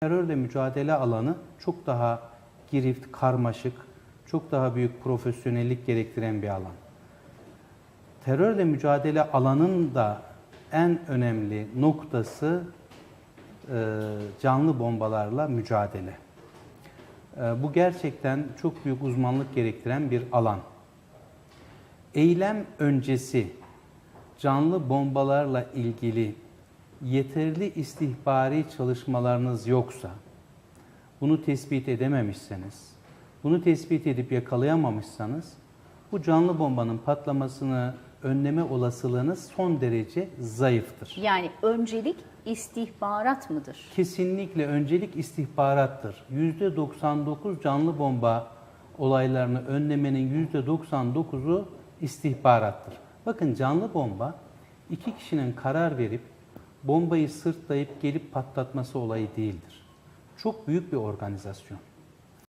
Terörle mücadele alanı çok daha girift, karmaşık, çok daha büyük profesyonellik gerektiren bir alan. Terörle mücadele alanın da en önemli noktası e, canlı bombalarla mücadele. E, Bu gerçekten çok büyük uzmanlık gerektiren bir alan. Eylem öncesi canlı bombalarla ilgili yeterli istihbari çalışmalarınız yoksa, bunu tespit edememişseniz, bunu tespit edip yakalayamamışsanız, bu canlı bombanın patlamasını önleme olasılığınız son derece zayıftır. Yani öncelik istihbarat mıdır? Kesinlikle öncelik istihbarattır. %99 canlı bomba olaylarını önlemenin %99'u istihbarattır. Bakın canlı bomba iki kişinin karar verip bombayı sırtlayıp gelip patlatması olayı değildir. Çok büyük bir organizasyon.